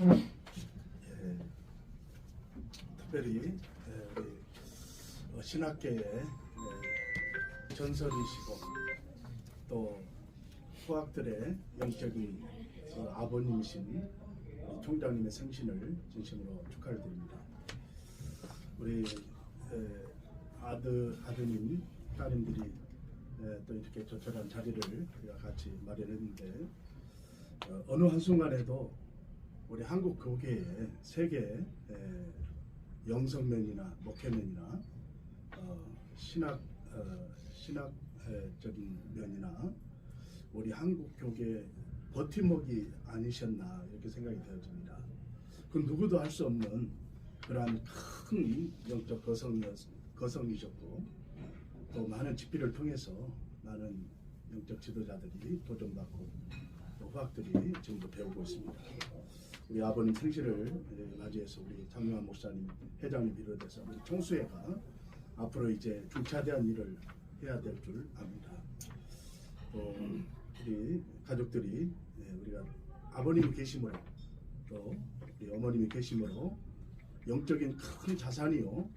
예, 특별히 예, 우리 어, 신학계의 예, 전설이시고 또 후학들의 영적인 어, 아버님이신 총장님의 생신을 진심으로 축하를 드립니다. 우리 에, 아드 아드님 따님들이 에, 또 이렇게 조촐한 자리를 우리가 같이 마련했는데 어, 어느 한 순간에도 우리 한국 교계의 세계 에, 영성면이나 목회면이나 어, 신학 어, 신학적인 면이나 우리 한국 교계 버팀목이 아니셨나 이렇게 생각이 되어집니다. 그 누구도 할 수 없는 그러한 큰 영적 거성이었, 거성이셨고 또 많은 집필을 통해서 많은 영적 지도자들이 도전받고 또 후학들이 지금도 배우고 있습니다. 우리 아버님 생신을 예, 맞이해서 우리 장명환 목사님, 회장님 비롯해서 우리 총수회가 앞으로 이제 중차대한 일을 해야 될 줄 압니다. 또 우리 가족들이 예, 우리가 아버님이 계심으로 또 우리 어머님이 계심으로 영적인 큰 자산이요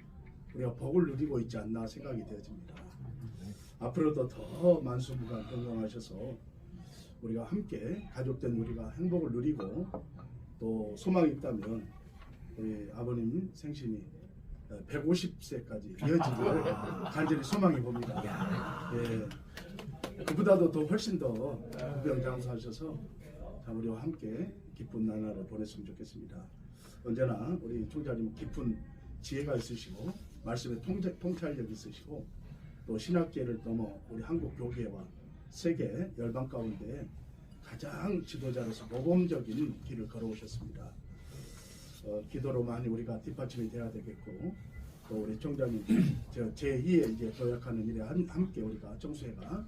우리가 복을 누리고 있지 않나 생각이 되어집니다. 앞으로도 더 만수무강 건강하셔서 우리가 함께 가족된 우리가 행복을 누리고 또 소망이 있다면 우리 아버님 생신이 150세까지 이어지기를 간절히 소망해 봅니다. 예. 그보다도 더 훨씬 더 부병장수하셔서 참 우리와 함께 기쁜 나날을 보냈으면 좋겠습니다. 언제나 우리 총장님 깊은 지혜가 있으시고 말씀에 통제, 통찰력 있으시고 또 신학계를 넘어 우리 한국 교계와 세계 열방 가운데 가장 지도자로서 모범적인 길을 걸어오셨습니다. 어, 기도로 많이 우리가 뒷받침이 돼야 되겠고 또 우리 총장님 저 제2의 이제 도약하는 일에 한- 함께 우리가 정수회가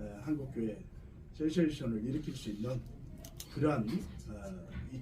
에, 한국교회 센세이션을 일으킬 수 있는 그러한 어, 이